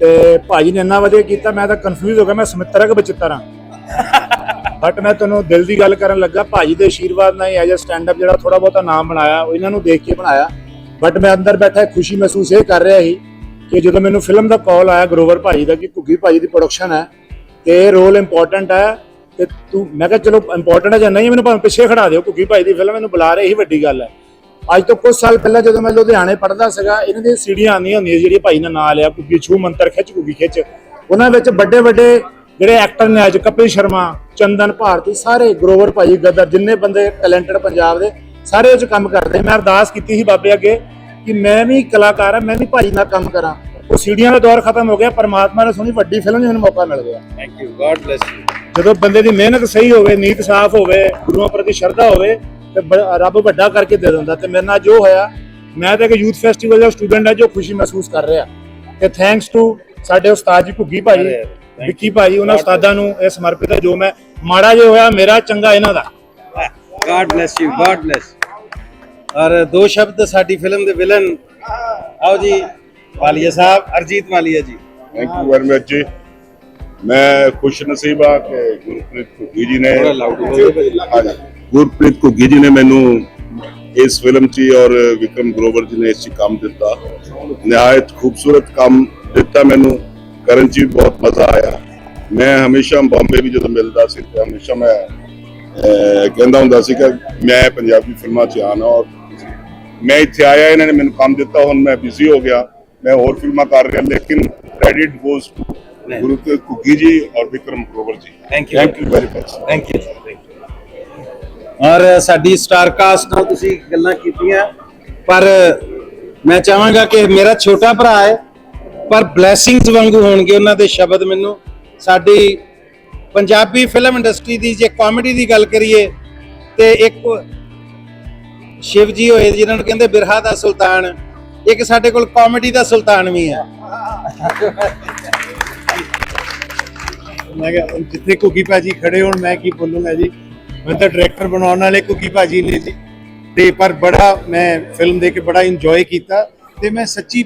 ਤੇ ਭਾਜੀ ਨੇ ਇੰਨਾ ਵਧੀਆ ਕੀਤਾ, ਮੈਂ ਤਾਂ ਕਨਫਿਊਜ਼ ਹੋ ਗਿਆ, ਮੈਂ ਸਮਿੱਤਰ ਆ ਕਿ ਬਚਿੱਤਰ ਆ ਬਟ ਮੈਂ ਤੁਹਾਨੂੰ ਦਿਲ ਦੀ ਗੱਲ ਕਰਨ ਲੱਗਾ, ਭਾਜੀ ਦੇ ਆਸ਼ੀਰਵਾਦ ਨਾਲ ਹੀ ਐਜ ਅ ਸਟੈਂਡ ਅਪ ਜਿਹੜਾ ਥੋੜਾ ਬਹੁਤਾ ਨਾਮ ਬਣਾਇਆ, ਉਹ ਇਹਨਾਂ ਨੂੰ ਦੇਖ ਕੇ ਬਣਾਇਆ। ਬਟ ਮੈਂ ਅੰਦਰ ਬੈਠਾ ਖੁਸ਼ੀ ਮਹਿਸੂਸ ਇਹ ਕਰ ਰਿਹਾ ਸੀ ਕਿ ਜਦੋਂ ਮੈਨੂੰ ਫਿਲਮ ਦਾ ਕਾਲ ਆਇਆ ਗਰੋਵਰ ਭਾਜੀ ਦਾ ਕਿ ਘੁੱਗੀ ਭਾਜੀ ਦੀ ਪ੍ਰੋਡਕਸ਼ਨ ਹੈ ਤੇ ਰੋਲ ਇੰਪੋਰਟੈਂਟ ਹੈ ਤੇ ਤੂੰ, ਮੈਂ ਕਿਹਾ ਚਲੋ ਇੰਪੋਰਟੈਂਟ ਹੈ ਜਾਂ ਨਹੀਂ, ਮੈਨੂੰ ਭਾਵੇਂ ਪਿੱਛੇ ਖੜਾ ਦਿਓ, ਘੁੱਗੀ ਭਾਜੀ ਦੀ ਫਿਲਮ ਮੈਨੂੰ ਬੁਲਾ ਰਹੇ ਹੀ ਵੱਡੀ ਗੱਲ ਹੈ। ਅੱਜ ਤੋਂ ਕੁਝ ਸਾਲ ਪਹਿਲਾਂ ਜਦੋਂ ਮੈਂ ਲੁਧਿਆਣੇ ਪੜ੍ਹਦਾ ਸੀਗਾ ਇਹਨਾਂ ਦੀਆਂ ਸੀੜੀਆਂ ਆਉਂਦੀਆਂ ਹੁੰਦੀਆਂ ਸੀ, ਜਿਹੜੀ ਭਾਈ ਨੇ ਨਾਂ ਲਿਆ ਕੁੱਗੀ ਛੂ ਮੰਤਰ ਖਿੱਚ ਕੁੱਗੀ ਖਿੱਚ। ਉਹਨਾਂ ਵਿੱਚ ਵੱਡੇ ਵੱਡੇ ਜਿਹੜੇ ਐਕਟਰ ਨੇ ਅੱਜ ਕਪਿਲ ਸ਼ਰਮਾ ਚੰਦਨ ਭਾਰਤੀ ਸਾਰੇ ਗਰੋਵਰ ਭਾਈ ਗਦਰ ਜਿੰਨੇ ਬੰਦੇ ਟੈਲੈਂਟਡ ਪੰਜਾਬ ਦੇ ਸਾਰੇ ਉਹ ਚ ਕੰਮ ਕਰਦੇ ਮੈਂ ਅਰਦਾਸ ਕੀਤੀ ਸੀ ਬਾਬੇ ਅੱਗੇ ਕਿ ਮੈਂ ਵੀ ਕਲਾਕਾਰ ਹਾਂ ਮੈਂ ਵੀ ਭਾਈ ਨਾਲ ਕੰਮ ਕਰਾਂ। ਉਹ ਸੀੜੀਆਂ ਦਾ ਦੌਰ ਖਤਮ ਹੋ ਗਿਆ ਪਰਮਾਤਮਾ ਨੇ ਸੁਣੀ ਵੱਡੀ ਫਿਲਮ ਮੈਨੂੰ ਮੌਕਾ ਮਿਲ ਗਿਆ। Thank you God bless you ਜਦੋਂ ਬੰਦੇ ਦੀ ਮਿਹਨਤ ਸਹੀ ਹੋਵੇ ਨੀਤ ਸਾਫ਼ ਹੋਵੇ ਗੁਰੂਆਂ ਪ੍ਰਤੀ ਸ਼ਰਧਾ ਹੋਵੇ ਤੇ ਰੱਬ ਵੱਡਾ ਕਰਕੇ ਦੇ ਦਿੰਦਾ ਤੇ ਮੇਰੇ ਨਾਲ ਜੋ ਹੋਇਆ ਮੈਂ ਤਾਂ ਇੱਕ ਯੂਥ ਫੈਸਟੀਵਲ ਦਾ ਸਟੂਡੈਂਟ ਹੈ ਜੋ ਖੁਸ਼ੀ ਮਹਿਸੂਸ ਕਰ ਰਿਹਾ। ਤੇ ਥੈਂਕਸ ਟੂ ਸਾਡੇ ਉਸਤਾਦ ਜੀ ਘੁੱਗੀ ਭਾਜੀ ਵਿੱਕੀ ਭਾਜੀ ਉਹਨਾਂ ਉਸਤਾਦਾਂ ਨੂੰ ਇਹ ਸਮਰਪਿਤ ਹੈ ਜੋ ਮੈਂ ਮਾੜਾ ਜਿਹਾ ਹੋਇਆ ਮੇਰਾ ਚੰਗਾ ਇਹਨਾਂ ਦਾ। God bless you God bless ਔਰ ਦੋ ਸ਼ਬਦ ਸਾਡੀ ਫਿਲਮ ਦੇ ਵਿਲਨ ਆਓ ਜੀ ਵਾਲੀਆ ਸਾਹਿਬ ਅਰਜੀਤ ਵਾਲੀਆ ਜੀ। ਥੈਂਕ ਯੂ ਵੈਰੀ ਮਚ ਜੀ। ਮੈਂ ਖੁਸ਼ ਨਸੀਬ ਆ ਕਿ ਗੁਰਪ੍ਰੀਤ ਜੀ ਨੇ ਹਾਂਜੀ, ਗੁਰਪ੍ਰੀਤ ਘੁੱਗੀ ਜੀ ਨੇ ਮੈਨੂੰ ਇਸ ਫਿਲਮ 'ਚ ਔਰ ਵਿਕਰਮ ਗਰੋਵਰ ਜੀ ਨੇ ਇਸ 'ਚ ਕੰਮ ਦਿੱਤਾ। ਨਿਹਾਇਤ ਖੂਬਸੂਰਤ ਕੰਮ ਦਿੱਤਾ ਮੈਨੂੰ। ਕਰਨ 'ਚ ਬਹੁਤ ਮਜ਼ਾ ਆਇਆ। ਮੈਂ ਹਮੇਸ਼ਾ ਬੰਬੇ ਵੀ ਜਦੋਂ ਮਿਲਦਾ ਸੀ ਤੇ ਹਮੇਸ਼ਾ ਮੈਂ ਕਹਿੰਦਾ ਹੁੰਦਾ ਸੀ ਕਿ ਮੈਂ ਪੰਜਾਬੀ ਫਿਲਮਾਂ 'ਚ ਆਣਾ ਔਰ ਮੈਂ ਇੱਥੇ ਆਇਆ ਇਹਨਾਂ ਨੇ ਮੈਨੂੰ ਕੰਮ ਦਿੱਤਾ ਹੁਣ ਮੈਂ ਬਿਜ਼ੀ ਹੋ ਗਿਆ। ਮੈਂ ਹੋਰ ਫਿਲਮਾਂ ਕਰ ਰਿਹਾ ਲੇਕਿਨ credit goes to Gurpreet Ghuggi ji ਔਰ Vikram Grover ji. Thank you. Thank you very much thank you ਔਰ ਸਾਡੀ ਸਟਾਰ ਕਾਸਟ ਨਾਲ ਤੁਸੀਂ ਗੱਲਾਂ ਕੀਤੀਆਂ, ਪਰ ਮੈਂ ਚਾਹਾਂਗਾ ਕਿ ਮੇਰਾ ਛੋਟਾ ਭਰਾ ਹੈ, ਪਰ ਬਲੇਸਿੰਗਸ ਵਾਂਗੂ ਹੋਣਗੇ ਉਹਨਾਂ ਦੇ ਸ਼ਬਦ ਮੈਨੂੰ। ਸਾਡੀ ਪੰਜਾਬੀ ਫਿਲਮ ਇੰਡਸਟਰੀ ਦੀ ਜੇ ਕਾਮੇਡੀ ਦੀ ਗੱਲ ਕਰੀਏ, ਤੇ ਇੱਕ ਸ਼ਿਵ ਜੀ ਹੋਏ ਜਿਹਨਾਂ ਨੂੰ ਕਹਿੰਦੇ ਬਿਰਹਾ ਦਾ ਸੁਲਤਾਨ, ਇੱਕ ਸਾਡੇ ਕੋਲ ਕਾਮੇਡੀ ਦਾ ਸੁਲਤਾਨ ਵੀ ਹੈ। ਮੈਂ ਕਿਹਾ ਜਿੱਥੇ ਕੁਕੀ ਭਾਜੀ ਖੜੇ ਹੋਣ, ਮੈਂ ਕੀ ਬੋਲੂੰਗਾ ਜੀ? ਮੈਂ ਤਾਂ ਡਾਇਰੈਕਟਰ ਬਣਾਉਣ ਵਾਲੇ ਕੁਕੀ ਭਾਜੀ ਨੇ ਜੀ ਤੇ ਪਰ ਬੜਾ ਮੈਂ ਫਿਲਮ ਦੇਖ ਕੇ ਬੜਾ ਇੰਜੋਏ ਕੀਤਾ ਤੇ ਮੈਂ ਸੱਚੀ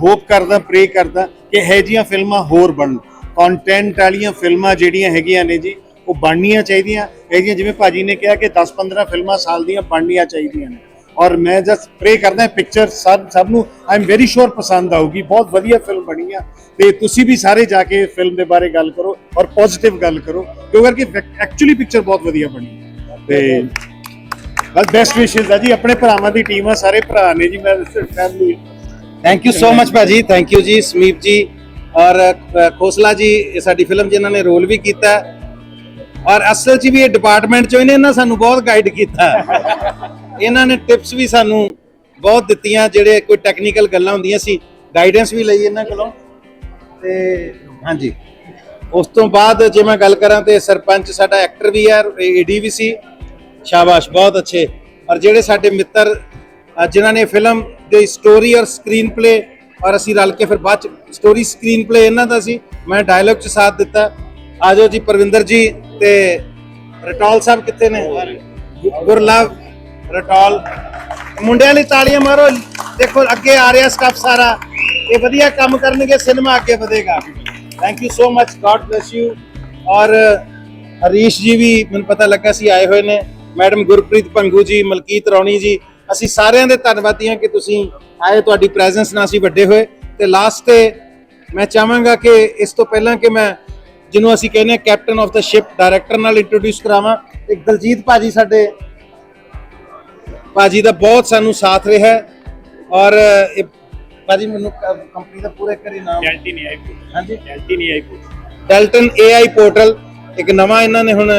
ਹੋਪ ਕਰਦਾ ਪ੍ਰੇ ਕਰਦਾ ਕਿ ਇਹ ਜੀਆਂ ਫਿਲਮਾਂ ਹੋਰ ਬਣਨ ਕੰਟੈਂਟ ਵਾਲੀਆਂ ਫਿਲਮਾਂ ਜਿਹੜੀਆਂ ਹੈਗੀਆਂ ਨੇ ਜੀ, ਉਹ ਬਣਨੀਆਂ ਚਾਹੀਦੀਆਂ। ਇਹ ਜਿਹੀਆਂ ਜਿਵੇਂ ਭਾਜੀ ਨੇ ਕਿਹਾ ਕਿ 10-15 ਫਿਲਮਾਂ ਸਾਲ ਦੀਆਂ ਬਣਨੀਆਂ ਚਾਹੀਦੀਆਂ ਨੇ। ਔਰ ਮੈਂ ਜਸਟ ਪ੍ਰੇ ਕਰਦਾ ਪਿਕਚਰ ਸਭ ਸਭ ਨੂੰ ਆਈ ਐਮ ਵੈਰੀ ਸ਼ੋਰ ਪਸੰਦ ਆਊਗੀ, ਬਹੁਤ ਵਧੀਆ ਫਿਲਮ ਬਣੀ ਆ। ਤੇ ਤੁਸੀਂ ਵੀ ਸਾਰੇ ਜਾ ਕੇ ਫਿਲਮ ਦੇ ਬਾਰੇ ਗੱਲ ਕਰੋ ਔਰ ਪੋਜ਼ਿਟਿਵ ਗੱਲ ਕਰੋ, ਕਿਉਂਕਿ ਐਕਚੁਅਲੀ ਪਿਕਚਰ ਬਹੁਤ ਵਧੀਆ ਬਣੀ ਹੈ। ਤੇ ਬਸ ਬੈਸਟ ਵਿਸ਼ੇਸ ਆ ਜੀ, ਆਪਣੇ ਭਰਾਵਾਂ ਦੀ ਟੀਮ ਆ, ਸਾਰੇ ਭਰਾ ਨੇ ਜੀ, ਮੈਂ family thank you so much ਭਾਜੀ ਥੈਂਕ ਯੂ ਜੀ, ਸਮੀਪ ਜੀ, ਔਰ ਖੋਸਲਾ ਜੀ, ਇਹ ਸਾਡੀ ਫਿਲਮ ਜਿਨ੍ਹਾਂ ਨੇ ਰੋਲ ਵੀ ਕੀਤਾ। ਔਰ ਅਸਲ 'ਚ ਵੀ ਇਹ ਡਿਪਾਰਟਮੈਂਟ 'ਚੋਂ ਇਹਨੇ ਇਹਨਾਂ ਸਾਨੂੰ ਬਹੁਤ ਗਾਈਡ ਕੀਤਾ। ਇਹਨਾਂ ਨੇ ਟਿਪਸ ਵੀ ਸਾਨੂੰ ਬਹੁਤ ਦਿੱਤੀਆਂ ਜਿਹੜੇ ਕੋਈ ਟੈਕਨੀਕਲ ਗੱਲਾਂ ਹੁੰਦੀਆਂ ਸੀ ਗਾਈਡੈਂਸ ਵੀ ਲਈ ਇਹਨਾਂ ਕੋਲੋਂ। ਤੇ ਹਾਂਜੀ। ਉਸ ਤੋਂ ਬਾਅਦ ਜੇ ਮੈਂ ਗੱਲ ਕਰਾਂ ਤੇ ਸਰਪੰਚ ਸਾਡਾ ਐਕਟਰ ਵੀ ਹੈ ਏਡੀ ਵੀ ਸੀ। ਸ਼ਾਬਾਸ਼ ਬਹੁਤ ਅੱਛੇ। ਔਰ ਜਿਹੜੇ ਸਾਡੇ ਮਿੱਤਰ ਅ, ਜਿਨ੍ਹਾਂ ਨੇ ਫਿਲਮ ਦੀ ਸਟੋਰੀ ਔਰ ਸਕਰੀਨ ਪਲੇ ਔਰ ਅਸੀਂ ਰਲ ਕੇ ਫਿਰ ਬਾਅਦ ਚ ਸਟੋਰੀ ਸਕਰੀਨ ਪਲੇ ਇਹਨਾਂ ਦਾ ਸੀ ਮੈਂ ਡਾਇਲੌਗ ਚ ਸਾਥ ਦਿੱਤਾ। ਆਜੋ ਜੀ ਪਰਵਿੰਦਰ ਜੀ ਤੇ ਰਟੌਲ ਸਾਹਿਬ ਕਿੱਥੇ ਨੇ? ਗੁਰਲਵ ਰਟੋਲ। ਮੁੰਡਿਆਂ ਲਈ ਤਾਲੀਆਂ ਮਾਰੋ। ਦੇਖੋ, ਅੱਗੇ ਆ ਰਿਹਾ ਸਟਾਫ ਸਾਰਾ। ਇਹ ਵਧੀਆ ਕੰਮ ਕਰਨਗੇ, ਸਿਨੇਮਾ ਅੱਗੇ ਵਧੇਗਾ। Thank you so much God bless you ਔਰ ਹਰੀਸ਼ ਜੀ ਵੀ ਮੈਨੂੰ ਪਤਾ ਲੱਗਾ ਸੀ, ਆਏ ਹੋਏ ਨੇ। ਮੈਡਮ ਗੁਰਪ੍ਰੀਤ ਪੰਗੂ ਜੀ, ਮਲਕੀਤ ਰੌਣੀ ਜੀ, ਅਸੀਂ ਸਾਰਿਆਂ ਦੇ ਧੰਨਵਾਦੀ ਹਾਂ ਕਿ ਤੁਸੀਂ ਆਏ, ਤੁਹਾਡੀ ਪ੍ਰੈਜ਼ੈਂਸ ਨਾਲ ਅਸੀਂ ਵੱਡੇ ਹੋਏ। ਤੇ ਲਾਸਟ ਤੇ ਮੈਂ ਚਾਹਾਂਗਾ ਕਿ ਇਸ ਤੋਂ ਪਹਿਲਾਂ ਕਿ ਮੈਂ, ਜਿਹਨੂੰ ਅਸੀਂ ਕਹਿੰਦੇ ਹਾਂ captain of the ship director ਨਾਲ ਇੰਟਰੋਡਿਊਸ ਕਰਾਵਾਂ। ਇੱਕ ਦਲਜੀਤ ਭਾਜੀ ਸਾਡੇ ਭਾਜੀ ਦਾ ਬਹੁਤ ਸਾਨੂੰ ਸਾਥ ਰਿਹਾ ਹੈ ਔਰ ਇਹ ਭਾਜੀ ਮੈਨੂੰ ਕੰਪਨੀ ਦਾ ਪੂਰਾ ਕਰੀ ਨਾਮ ਗੈਲਟੀ ਨਹੀਂ ਆਈ ਹਾਂਜੀ। ਗੈਲਟੀ ਨਹੀਂ ਆਈ ਡੈਲਟਨ AI ਪੋਰਟਲ ਇੱਕ ਨਵਾਂ ਇਹਨਾਂ ਨੇ ਹੁਣ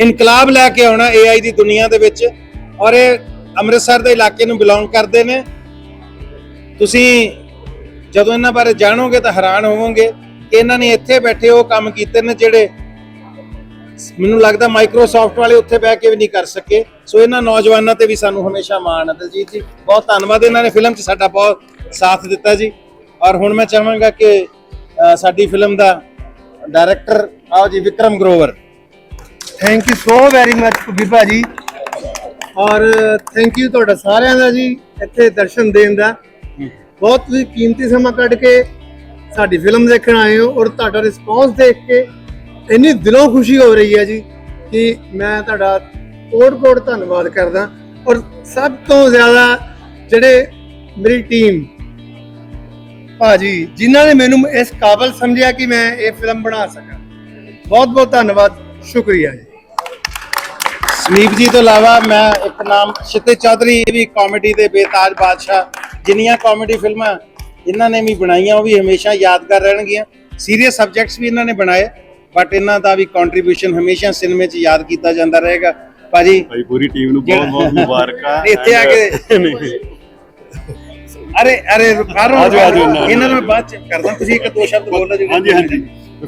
ਇਨਕਲਾਬ ਲੈ ਕੇ ਆਉਣਾ AI ਦੀ ਦੁਨੀਆ ਦੇ ਵਿੱਚ ਔਰ ਇਹ ਅੰਮ੍ਰਿਤਸਰ ਦੇ ਇਲਾਕੇ ਨੂੰ ਬਿਲੋਂਗ ਕਰਦੇ ਨੇ। ਤੁਸੀਂ ਜਦੋਂ ਇਹਨਾਂ ਬਾਰੇ ਜਾਣੋਗੇ ਤਾਂ ਹੈਰਾਨ ਹੋਵੋਗੇ ਕਿ ਇਹਨਾਂ ਨੇ ਇੱਥੇ ਬੈਠੇ ਉਹ ਕੰਮ ਕੀਤੇ ਨੇ ਜਿਹੜੇ ਮੈਨੂੰ ਲੱਗਦਾ ਮਾਈਕਰੋਸਾਫਟ ਵਾਲੇ ਉੱਥੇ ਬਹਿ ਕੇ ਵੀ ਨਹੀਂ ਕਰ ਸਕੇ। ਸੋ ਇਹਨਾਂ ਨੌਜਵਾਨਾਂ ਤੇ ਵੀ ਸਾਨੂੰ ਹਮੇਸ਼ਾ ਮਾਣ ਹੈ। ਦਲਜੀਤ ਜੀ, ਬਹੁਤ ਧੰਨਵਾਦ। ਇਹਨਾਂ ਨੇ ਫਿਲਮ 'ਚ ਸਾਡਾ ਬਹੁਤ ਸਾਥ ਦਿੱਤਾ ਜੀ। ਔਰ ਹੁਣ ਮੈਂ ਚਾਹਾਂਗਾ ਕਿ ਸਾਡੀ ਫਿਲਮ ਦਾ ਡਾਇਰੈਕਟਰ, ਆਓ ਜੀ, Vikram Grover. Thank you so very much Kuki ਭਾਜੀ। ਔਰ ਥੈਂਕ ਯੂ ਤੁਹਾਡਾ ਸਾਰਿਆਂ ਦਾ ਜੀ, ਇੱਥੇ ਦਰਸ਼ਨ ਦੇਣ ਦਾ। ਬਹੁਤ ਤੁਸੀਂ ਕੀਮਤੀ ਸਮਾਂ ਕੱਢ ਕੇ ਸਾਡੀ ਫਿਲਮ ਦੇਖਣ ਆਏ ਹੋ ਔਰ ਤੁਹਾਡਾ ਰਿਸਪੌਂਸ ਦੇਖ ਕੇ ਇੰਨੀ ਦਿਲੋਂ ਖੁਸ਼ੀ ਹੋ ਰਹੀ ਹੈ ਜੀ ਕਿ ਮੈਂ ਤੁਹਾਡਾ ਕੋਟ-ਕੋਟ ਧੰਨਵਾਦ ਕਰਦਾ ਔਰ ਸਭ ਤੋਂ ਜ਼ਿਆਦਾ ਜਿਹੜੇ ਮੇਰੀ ਟੀਮ ਭਾਜੀ, ਜਿਨ੍ਹਾਂ ਨੇ ਮੈਨੂੰ ਇਸ ਕਾਬਲ ਸਮਝਿਆ ਕਿ ਮੈਂ ਇਹ ਫਿਲਮ ਬਣਾ ਸਕਾਂ, ਬਹੁਤ ਬਹੁਤ ਧੰਨਵਾਦ, ਸ਼ੁਕਰੀਆ ਜੀ। ਸਮੀਪ ਜੀ ਤੋਂ ਇਲਾਵਾ ਮੈਂ ਇੱਕ ਨਾਮ ਸ਼ਿਤੇ ਚੌਧਰੀ, ਇਹ ਵੀ ਕਾਮੇਡੀ ਦੇ ਬੇਤਾਜ ਬਾਦਸ਼ਾਹ, ਜਿੰਨੀਆਂ ਕਾਮੇਡੀ ਫਿਲਮਾਂ ਇਹਨਾਂ ਨੇ ਵੀ ਬਣਾਈਆਂ, ਉਹ ਵੀ ਹਮੇਸ਼ਾ ਯਾਦਗਾਰ ਰਹਿਣਗੀਆਂ। ਸੀਰੀਅਸ ਸਬਜੈਕਟਸ ਵੀ ਇਹਨਾਂ ਨੇ ਬਣਾਏ। ਬਟ ਇਹਨਾਂ ਦਾ ਵੀ ਕੰਟਰੀਬਿਊਸ਼ਨ ਹਮੇਸ਼ਾ ਸਿਨੇਮੇ 'ਚ ਯਾਦ ਕੀਤਾ ਜਾਂਦਾ ਰਹੇਗਾ। ਭਾਜੀ ਭਾਈ ਪੂਰੀ ਟੀਮ ਨੂੰ ਬਹੁਤ ਬਹੁਤ ਮੁਬਾਰਕਾਂ ਇੱਥੇ ਆ ਕੇ ਅਰੇ ਅਰੇ ਨਾ। ਇਹਨਾਂ ਨੂੰ ਬਾਅਦ ਚ ਕਰਦਾ। ਤੁਸੀਂ ਇੱਕ ਦੋ ਸ਼ਬਦ ਬੋਲੋ ਜੀ ਹਾਂਜੀ ਹਾਂਜੀ।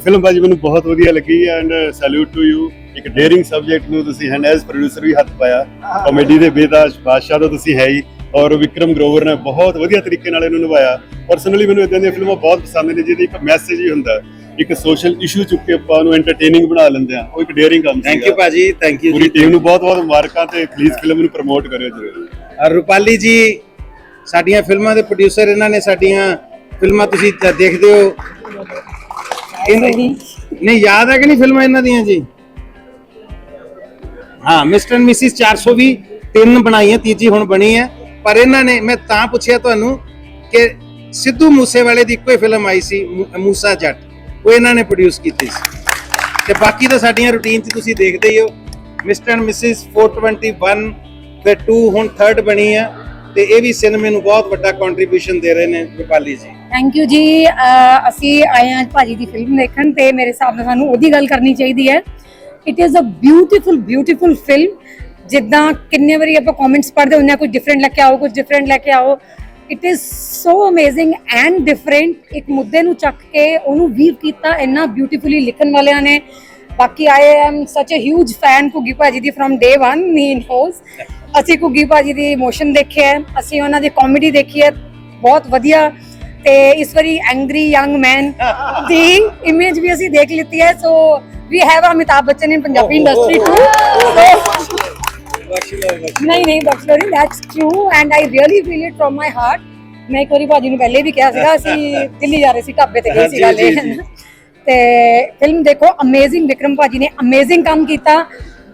ਫਿਲਮ ਬਾਜੀ ਮੈਨੂੰ ਬਹੁਤ ਵਧੀਆ ਲੱਗੀ ਐਂਡ ਸੈਲੂਟ ਟੂ ਯੂ ਇੱਕ ਡੇਅਰਿੰਗ ਸਬਜੈਕਟ ਨੂੰ ਤੁਸੀਂ ਹਨ ਐਜ਼ ਪ੍ਰੋਡਿਊਸਰ ਵੀ ਹੱਥ ਪਾਇਆ। ਕਾਮੇਡੀ ਦੇ ਬੇਦਾਸ਼ ਬਾਦਸ਼ਾਹ ਦਾ ਤੁਸੀਂ ਹੈ ਹੀ। ਔਰ ਵਿਕਰਮ ਗਰੋਵਰ ਨੇ ਬਹੁਤ ਵਧੀਆ ਤਰੀਕੇ ਨਾਲ ਇਹਨੂੰ ਨਿਭਾਇਆ। ਪਰਸਨਲੀ ਮੈਨੂੰ ਇਦਾਂ ਦੀਆਂ ਫਿਲਮਾਂ ਬਹੁਤ ਪਸੰਦ ਨੇ ਜਿਹਦੇ ਇੱਕ ਮੈਸੇਜ ਹੀ ਹੁੰਦਾ। ਇੱਕ ਸੋਸ਼ਲ ਇਸ਼ੂ ਚੁੱਕ ਕੇ ਆਪਾਂ ਉਹਨੂੰ ਐਂਟਰਟੇਨਿੰਗ ਬਣਾ ਲੈਂਦੇ ਆ ਉਹ ਇੱਕ ਡੇਅਰਿੰਗ ਕੰਮ ਥੈਂਕ ਯੂ। ਭਾਜੀ thank you Puri ji. Team ਨੂੰ ਬਹੁਤ ਬਹੁਤ ਮੁਬਾਰਕਾਂ ਤੇ ਪਲੀਜ਼ ਫਿਲਮ ਨੂੰ ਪ੍ਰਮੋਟ ਕਰਿਓ ਜਰੂਰ। ਰੂਪਾਲੀ ਜੀ ਸਾਡੀਆਂ ਫਿਲਮਾਂ ਦੇ ਪ੍ਰੋਡਿਊਸਰ ਇਹਨਾਂ ਨੇ ਸਾਡੀਆਂ ਫਿਲਮਾਂ ਤੁਸੀਂ ਦੇਖਦੇ ਹੋ। ਇਹਨਾਂ ਨਹੀਂ ਯਾਦ ਹੈ ਕਿ ਨਹੀਂ ਫਿਲਮਾਂ ਇਹਨਾਂ ਦੀਆਂ ਜੀ? ਹਾਂ ਮਿਸਟਰ ਐਂਡ ਮਿਸਿਸ 420 ਤਿੰਨ ਬਣਾਈਆਂ ਤੀਜੀ ਹੁਣ ਬਣੀ ਹੈ। ਪਰ ਇਹਨਾਂ ਨੇ ਮੈਂ ਤਾਂ ਪੁੱਛਿਆ ਤੁਹਾਨੂੰ ਕਿ ਸਿੱਧੂ ਮੂਸੇਵਾਲੇ ਦੀ ਇੱਕੋ ਹੀ ਫਿਲਮ ਆਈ ਸੀ ਮੂਸਾ ਜੱਟ। ਉਹ ਇਹਨਾਂ ਨੇ ਪ੍ਰੋਡਿਊਸ ਕੀਤੀ ਸੀ। ਤੇ ਬਾਕੀ ਤਾਂ ਸਾਡੀਆਂ ਰੂਟੀਨ 'ਚ ਤੁਸੀਂ ਦੇਖਦੇ ਹੀ ਹੋ ਮਿਸਟਰ ਐਂਡ ਮਿਸਿਸ 421 ਤੇ 2 ਹੁਣ ਥਰਡ ਬਣੀ ਆ, ਤੇ ਇਹ ਵੀ ਸਿਨੇਮੇ ਨੂੰ ਬਹੁਤ ਵੱਡਾ ਕੰਟਰੀਬਿਊਸ਼ਨ ਦੇ ਰਹੇ ਨੇ ਰੂਪਾਲੀ ਜੀ। ਥੈਂਕ ਯੂ ਜੀ। ਅਹ ਅਸੀਂ ਆਏ ਹਾਂ ਅੱਜ ਭਾਜੀ ਦੀ ਫਿਲਮ ਦੇਖਣ ਤੇ ਮੇਰੇ ਹਿਸਾਬ ਨਾਲ ਸਾਨੂੰ ਉਹਦੀ ਗੱਲ ਕਰਨੀ ਚਾਹੀਦੀ ਹੈ। It is a beautiful beautiful film ਜਿੱਦਾਂ ਕਿੰਨੇ ਵਾਰੀ ਆਪਾਂ ਕਮੈਂਟਸ ਪੜ੍ਹਦੇ ਹੁੰਦੇ ਆ ਕੁਝ ਡਿਫਰੈਂਟ ਲੈ ਕੇ ਆਓ ਕੁਝ ਡਿਫਰੈਂਟ ਲੈ ਕੇ ਆਓ। It is so amazing and different ਇੱਕ ਮੁੱਦੇ ਨੂੰ ਚੱਕ ਕੇ ਉਹਨੂੰ ਵੀਵ ਕੀਤਾ ਇੰਨਾ ਬਿਊਟੀਫੁਲੀ ਲਿਖਣ ਵਾਲਿਆਂ ਨੇ। ਬਾਕੀ ਆਈ ਐਮ ਸੱਚ ਅ ਹਿਊਜ ਫੈਨ ਘੁੱਗੀ ਭਾਜੀ ਦੀ ਫਰਮ ਡੇ 1 ਹੀ ਨੋਸ ਅਸੀਂ ਘੁੱਗੀ ਭਾਜੀ ਦੀ ਇਮੋਸ਼ਨ ਦੇਖਿਆ ਹੈ, ਅਸੀਂ ਉਹਨਾਂ ਦੀ ਕਾਮੇਡੀ ਦੇਖੀ ਹੈ। ਬਹੁਤ ਵਧੀਆ। ਤੇ ਇਸ ਵਾਰੀ ਐਂਗਰੀ ਯੰਗ ਮੈਨ ਦੀ ਇਮੇਜ ਵੀ ਅਸੀਂ ਦੇਖ ਲਿੱਤੀ ਹੈ। So we have Amitabh Bachchan in Punjabi industry too ਨਹੀਂ ਨਹੀਂ ਬਖਸ਼ਲੋ ਨਹੀਂ that's true and I really feel it from my heart ਮੈਂ ਇੱਕ ਵਾਰੀ ਭਾਜੀ ਨੂੰ ਪਹਿਲੇ ਵੀ ਕਿਹਾ ਸੀਗਾ ਅਸੀਂ ਦਿੱਲੀ ਜਾ ਰਹੇ ਸੀ ਢਾਬੇ ਤੇ ਗਏ ਸੀ ਗੱਲ ਇਹ ਤੇ ਫਿਲਮ ਦੇਖੋ ਅਮੇਜ਼ਿੰਗ ਵਿਕਰਮ ਭਾਜੀ ਨੇ ਅਮੇਜ਼ਿੰਗ ਕੰਮ ਕੀਤਾ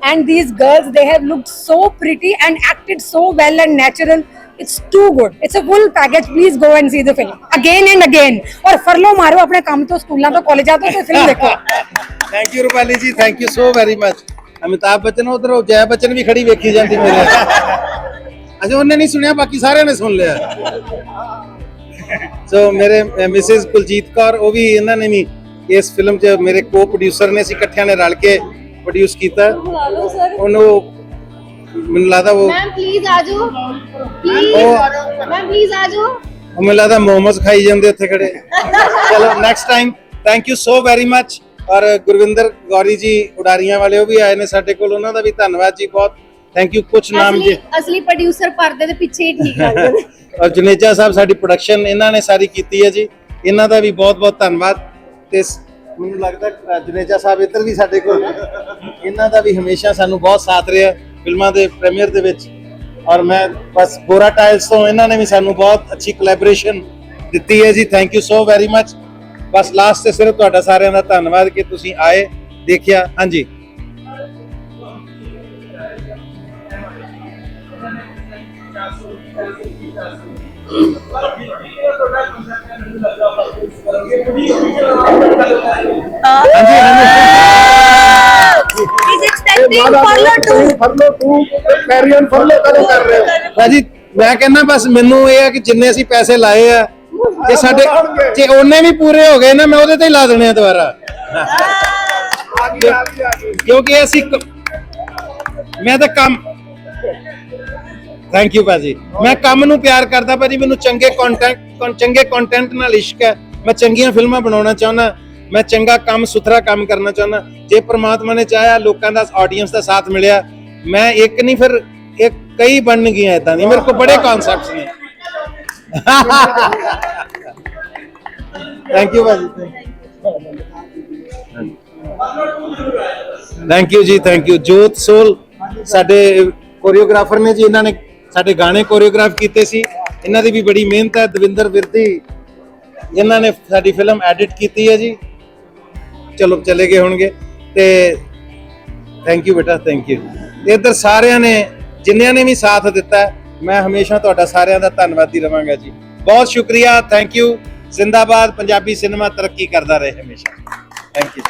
and these girls they have looked so pretty and acted so well and natural it's too good it's a full package please go and see the film again and again ਔਰ ਫਰਲੋ ਮਾਰੋ ਆਪਣੇ ਕੰਮ ਤੋਂ ਸਕੂਲਾਂ ਤੋਂ ਕਾਲਜਾਂ ਤੋਂ ਤੇ ਫਿਲਮ ਦੇਖੋ thank you Rupali ji thank you so very much Amitabh Bachchan ਉਧਰ ਜੈ ਬੱਚਨ ਵੀ ਖੜੀ ਵੇਖੀ ਜਾਂਦੀ ਮੇਰੇ ਅਜੇ ਉਹਨੇ ਨਹੀਂ ਸੁਣਿਆ ਬਾਕੀ ਸਾਰਿਆਂ ਨੇ ਸੁਣ ਲਿਆ। ਸੋ ਮੇਰੇ ਮਿਸਿਸ ਕੁਲਜੀਤ ਕੌਰ ਉਹ ਵੀ ਇਹਨਾਂ ਨੇ ਵੀ ਇਸ ਫਿਲਮ 'ਚ ਮੇਰੇ ਕੋ ਪ੍ਰੋਡਿਊਸਰ ਨੇ ਅਸੀਂ ਇਕੱਠਿਆਂ ਨੇ ਰਲ ਕੇ ਪ੍ਰੋਡਿਊਸ ਕੀਤਾ। ਉਹਨੂੰ ਮੈਨੂੰ ਲੱਗਦਾ ਉਹ ਮੈਮ ਪਲੀਜ਼ ਆ ਜਾਓ। ਪਲੀਜ਼ ਮੈਮ ਪਲੀਜ਼ ਆ ਜਾਓ। ਉਹ ਮੈਨੂੰ ਲੱਗਦਾ ਮੋਮੋਸ ਖਾਈ ਜਾਂਦੇ ਉੱਥੇ ਖੜੇ। ਚਲੋ next time thank you so very much ਔਰ ਗੁਰਵਿੰਦਰ ਗੌਰੀ ਜੀ ਉਡਾਰੀਆਂ ਵਾਲੇ ਉਹ ਵੀ ਆਏ ਨੇ ਸਾਡੇ ਕੋਲ ਉਹਨਾਂ ਦਾ ਵੀ ਧੰਨਵਾਦ ਜੀ ਬਹੁਤ। ਥੈਂਕ ਯੂ ਕੁਝ ਨਾਮ ਜੀ ਅਸਲੀ ਪ੍ਰੋਡਿਊਸਰ ਪਰਦੇ ਦੇ ਪਿੱਛੇ ਹੀ ਠੀਕ ਲੱਗਦੇ ਔਰ ਜੁਨੇਜਾ ਸਾਹਿਬ ਸਾਡੀ ਪ੍ਰੋਡਕਸ਼ਨ ਇਹਨਾਂ ਨੇ ਸਾਰੀ ਕੀਤੀ ਹੈ ਜੀ। ਇਹਨਾਂ ਦਾ ਵੀ ਬਹੁਤ ਬਹੁਤ ਧੰਨਵਾਦ। ਤੇ ਮੈਨੂੰ ਲੱਗਦਾ ਜੁਨੇਜਾ ਸਾਹਿਬ ਇੱਧਰ ਵੀ ਸਾਡੇ ਕੋਲ। ਇਹਨਾਂ ਦਾ ਵੀ ਹਮੇਸ਼ਾ ਸਾਨੂੰ ਬਹੁਤ ਸਾਥ ਰਿਹਾ ਫਿਲਮਾਂ ਦੇ ਪ੍ਰੀਮੀਅਰ ਦੇ ਵਿੱਚ। ਔਰ ਮੈਂ ਬਸ ਗੋਰਾ ਟਾਈਲਸ ਤੋਂ ਇਹਨਾਂ ਨੇ ਵੀ ਸਾਨੂੰ ਬਹੁਤ ਅੱਛੀ ਕੋਲੈਬੋਰੇਸ਼ਨ ਦਿੱਤੀ ਹੈ ਜੀ। Thank you so very much bus last ਤੇ ਸਿਰਫ ਤੁਹਾਡਾ ਸਾਰਿਆਂ ਦਾ ਧੰਨਵਾਦ ਕਿ ਤੁਸੀਂ ਆਏ ਦੇਖਿਆ ਹਾਂਜੀ। He's expecting follow to furlough ਤੂੰ ਕੈਰੀਅਨ ਫਰਲੋ ਕਦੋਂ ਕਰ ਰਹੇ ਹੋ। ਭਾਜੀ ਮੈਂ ਕਹਿੰਦਾ ਬਸ ਮੈਨੂੰ ਇਹ ਆ ਕਿ ਜਿੰਨੇ ਅਸੀਂ ਪੈਸੇ ਲਾਏ ਆ ਜੇ ਸਾਡੇ ਜੇ ਉਹਨੇ ਵੀ ਪੂਰੇ ਹੋ ਗਏ ਨਾ ਮੈਂ ਉਹਦੇ ਤੇ ਹੀ ਲਾ ਦੇਣੇ ਆ ਦੁਬਾਰਾ। ਕਿਉਂਕਿ ਅਸੀਂ ਮੈਂ ਤਾਂ ਕੰਮ ਥੈਂਕ ਯੂ ਭਾਜੀ। ਮੈਂ ਕੰਮ ਨੂੰ ਪਿਆਰ ਕਰਦਾ ਭਾਜੀ ਮੈਨੂੰ ਚੰਗੇ ਕੰਟੈਂਟ ਚੰਗੇ ਕੰਟੈਂਟ ਨਾਲ ਇਸ਼ਕ ਹੈ। ਮੈਂ ਚੰਗੀਆਂ ਫਿਲਮਾਂ ਬਣਾਉਣਾ ਚਾਹੁੰਦਾ ਮੈਂ ਚੰਗਾ ਕੰਮ ਸੁਥਰਾ ਕੰਮ ਕਰਨਾ ਚਾਹੁੰਦਾ। ਜੇ ਪ੍ਰਮਾਤਮਾ ਨੇ ਚਾਹਿਆ ਲੋਕਾਂ ਦਾ ਆਡੀਅנס ਦਾ ਸਾਥ ਮਿਲਿਆ ਮੈਂ ਇੱਕ ਨਹੀਂ ਫਿਰ ਇੱਕ ਕਈ ਬਣ ਗਈਆਂ ਇਦਾਂ ਦੀਆਂ। ਮੇਰੇ ਕੋਲ ਬੜੇ ਕਨਸੈਪਟਸ ਨੇ। ਥੈਂਕ ਯੂ ਭਾਜੀ ਥੈਂਕ ਯੂ ਜੀ ਥੈਂਕ ਯੂ ਜੋਤ ਸੋਲ, ਸਾਡੇ ਕੋਰੀਓਗ੍ਰਾਫਰ ਨੇ ਜੀ, ਇਹਨਾਂ ਨੇ ਸਾਡੇ ਗਾਣੇ ਕੋਰੀਓਗ੍ਰਾਫ ਕੀਤੇ ਸੀ। ਇਹਨਾਂ ਦੀ ਵੀ ਬੜੀ ਮਿਹਨਤ ਹੈ, ਦਵਿੰਦਰ ਵਿਰਦੀ, ਇਹਨਾਂ ਨੇ ਸਾਡੀ ਫਿਲਮ ਐਡਿਟ ਕੀਤੀ ਹੈ ਜੀ। ਚਲੋ, ਚਲੇ ਗਏ ਹੋਣਗੇ। ਤੇ ਥੈਂਕ ਯੂ ਬੇਟਾ ਥੈਂਕ ਯੂ ਇੱਧਰ ਸਾਰਿਆਂ ਨੇ, ਜਿੰਨਿਆਂ ਨੇ ਵੀ ਸਾਥ ਦਿੱਤਾ ਮੈਂ ਹਮੇਸ਼ਾ ਤੁਹਾਡਾ ਸਾਰਿਆਂ ਦਾ ਧੰਨਵਾਦੀ ਰਵਾਂਗਾ ਜੀ। ਬਹੁਤ ਸ਼ੁਕਰੀਆ ਥੈਂਕ ਯੂ ਜ਼ਿੰਦਾਬਾਦ, ਪੰਜਾਬੀ ਸਿਨੇਮਾ ਤਰੱਕੀ ਕਰਦਾ ਰਹੇ ਹਮੇਸ਼ਾ। Thank you